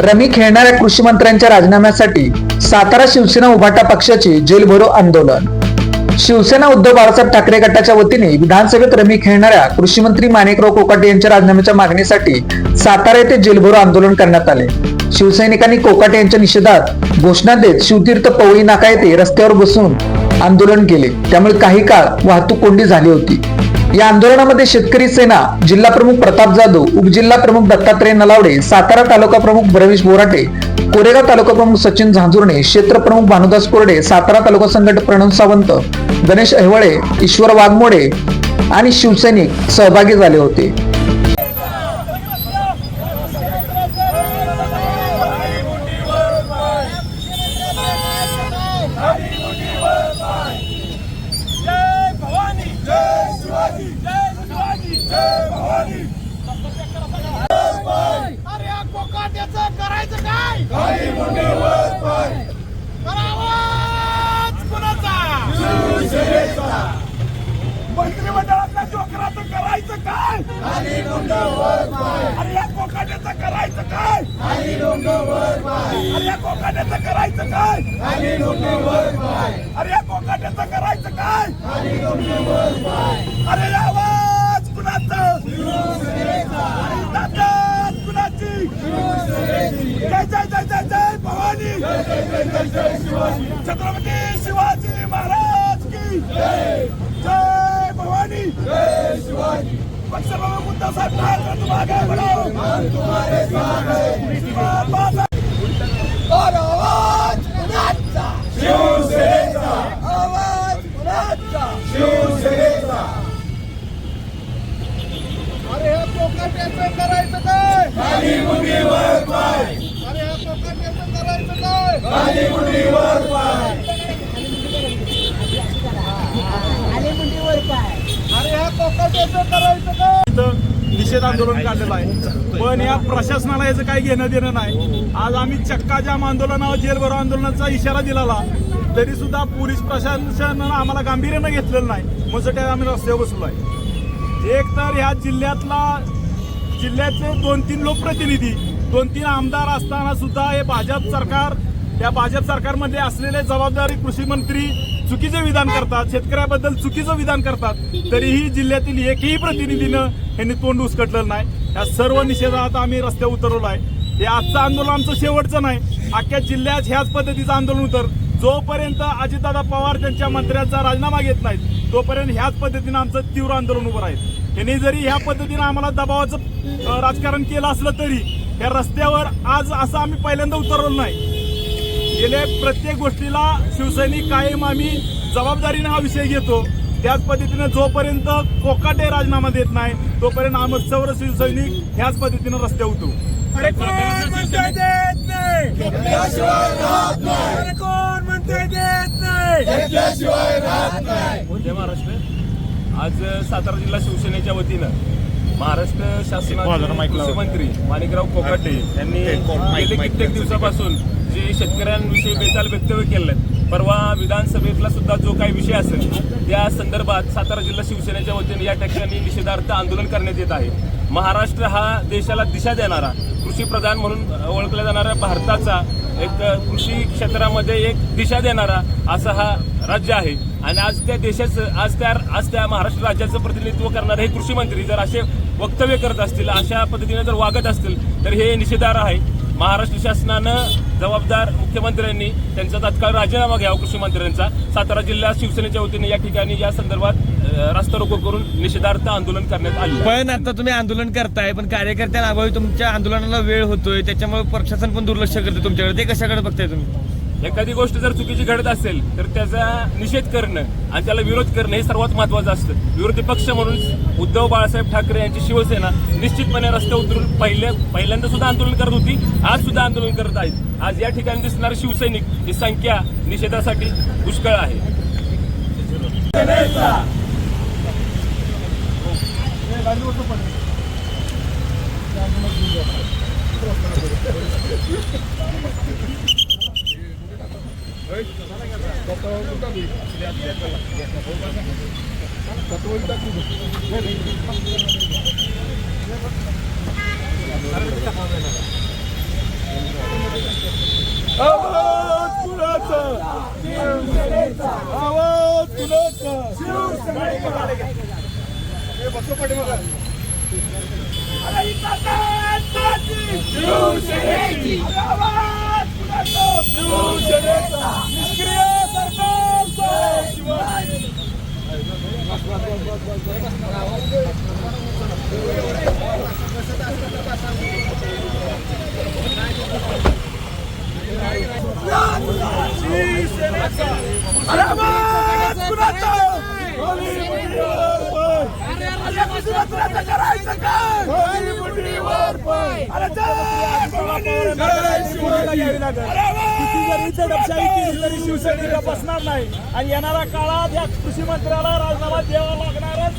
Rummy खेळणाऱ्या कृषी मंत्र्यांच्या राजीनाम्यासाठी सातारा शिवसेना उभाटा पक्षाचे जेलभरो आंदोलन. शिवसेना उद्धव बाळासाहेब ठाकरे गटाच्या वतीने विधानसभेत रमी खेळणाऱ्या कृषी मंत्री माणिकराव कोकाटे यांच्या राजीनाम्याच्या मागणीसाठी सातारा येथे जेलभरो आंदोलन करण्यात आले. शिवसैनिकांनी कोकाटे यांच्या निषेधात घोषणा देत शिवतीर्थ पवळी नाका येथे रस्त्यावर बसून आंदोलन केले. त्यामुळे काही काळ वाहतूक कोंडी झाली होती. या आंदोलनामध्ये शेतकरी सेना जिल्हा प्रमुख प्रताप जाधव उपजिल्हा प्रमुख दत्तात्रय नलावडे सातारा तालुका प्रमुख प्रवेश बोराटे कोरेगाव तालुका प्रमुख सचिन झांजुर्णे क्षेत्र प्रमुख भानुदास कोरडे सातारा तालुका संघट प्रणव सावंत गणेश अहिवळे ईश्वर वाघमोडे आणि शिवसैनिक सहभागी झाले होते. करायचं काय अरे या कोकाट्याचं करायचं काय? अरे या कोकाट्याचं करायचं काय? अरे या कोकाट्याचं करायचं काय? अरे आवाज कुणाचं? कुणाची? जय जय जय जय जय भवानी. छत्रपती शिवाजी महाराज की जय. भवानी. पक्षप्रमुख मुद्दा ठाकरे तुम आगे और आवाज शिवसेनेचा आवाज शिवसेनेचा अरे ह्या कोकाट्याचं करायचं काय खाली मुठीवर पाय अरे ह्या कोकाट्याचं करायचं काय खाली मुठीवर पाय अरे ह्या कोकाट्याचं करायचं काय निषेध आंदोलन काढलेलं आहे. पण या प्रशासनाला याचं काही घेणं देणं नाही. आज आम्ही चक्का जाम आंदोलनावर जेलभरो आंदोलनाचा इशारा दिलेला. तरी सुद्धा पोलीस प्रशासनानं आम्हाला गांभीर्यानं घेतलेलं नाही. म्हणून आम्ही रस्त्यावर बसलो आहे एक तर ह्या जिल्ह्यातला जिल्ह्याचे दोन तीन लोकप्रतिनिधी दोन तीन आमदार असताना सुद्धा हे भाजप सरकार या भाजप सरकारमध्ये असलेले जबाबदारी कृषी मंत्री चुकीचे विधान करतात शेतकऱ्याबद्दल चुकीचं विधान करतात तरीही जिल्ह्यातील एकही प्रतिनिधीनं यांनी तोंड उसकटलं नाही. या सर्व निषेधात आम्ही रस्त्यावर उतरवलो आहे हे आजचं आंदोलन आमचं शेवटचं नाही. अख्ख्या जिल्ह्यात ह्याच पद्धतीचं आंदोलन उतर. जोपर्यंत अजितदादा पवार त्यांच्या मंत्र्यांचा राजीनामा घेत नाहीत तोपर्यंत ह्याच पद्धतीनं आमचं तीव्र आंदोलन उभं राहील. यांनी जरी ह्या पद्धतीनं आम्हाला दबावाचं राजकारण केलं असलं तरी या रस्त्यावर आज असं आम्ही पहिल्यांदा उतरवलं नाही. गेल्या प्रत्येक गोष्टीला शिवसैनिक कायम आम्ही जबाबदारीने हा विषय घेतो. त्याच पद्धतीने जोपर्यंत कोकाटे राजीनामा देत नाही तोपर्यंत आम्ही सर्व शिवसैनिक ह्याच पद्धतीने उतरू. नाही? जय महाराष्ट्र आज सातारा जिल्हा शिवसेनेच्या वतीनं महाराष्ट्र शासनाचे कृषी मंत्री माणिकराव कोकाटे यांनी गेले कित्येक दिवसापासून जे शेतकऱ्यांविषयी बेताल वक्तव्य केलं परवा विधानसभेतला सुद्धा जो काही विषय असेल त्या संदर्भात सातारा जिल्हा शिवसेनेच्या वतीने या ठिकाणी निषेधार्थ आंदोलन करण्यात येत आहे. महाराष्ट्र हा देशाला दिशा देणारा कृषी प्रधान म्हणून ओळखला जाणारा भारताचा एक कृषी क्षेत्रामध्ये एक दिशा देणारा असा हा राज्य आहे. आणि आज त्या देशाचं आज त्या आज त्या महाराष्ट्र राज्याचं प्रतिनिधित्व करणारे हे कृषी मंत्री जर असे वक्तव्य करत असतील अशा पद्धतीने जर वागत असतील तर हे निषेधार आहे. महाराष्ट्र शासनानं जबाबदार मुख्यमंत्र्यांनी त्यांचा तात्काळ राजीनामा घ्यावा कृषी मंत्र्यांचा. सातारा जिल्हा शिवसेनेच्या वतीने या ठिकाणी या संदर्भात रास्ता रोको करून निषेधार्थ आंदोलन करण्यात आले. पण आता तुम्ही आंदोलन करताय पण कार्यकर्त्यांना अभावी तुमच्या आंदोलनाला वेळ होतोय त्याच्यामुळे प्रशासन पण दुर्लक्ष करते तुमच्याकडे. ते कशाकडे बघताय तुम्ही? एखादी गोष्ट जर चुकीची घडत असेल तर त्याचा निषेध करणं आणि त्याला विरोध करणं हे सर्वात महत्वाचं असतं. विरोधी पक्ष म्हणून उद्धव बाळासाहेब ठाकरे यांची शिवसेना निश्चितपणे रस्ते उतरून पहिले पहिल्यांदा सुद्धा आंदोलन करत होती आज सुद्धा आंदोलन करत आहेत. आज या ठिकाणी दिसणारे शिवसैनिक ही संख्या निषेधासाठी पुष्कळ आहे. आवाज कुणाचा? आवाज कुणाचा? शिवसेनेची. आवाज कुणाचा? शिवसेना दडपशाही केली तरी शिवसैनिक बसणार नाही आणि येणाऱ्या काळात या कृषी मंत्र्याला राजीनामा द्यावा लागणारच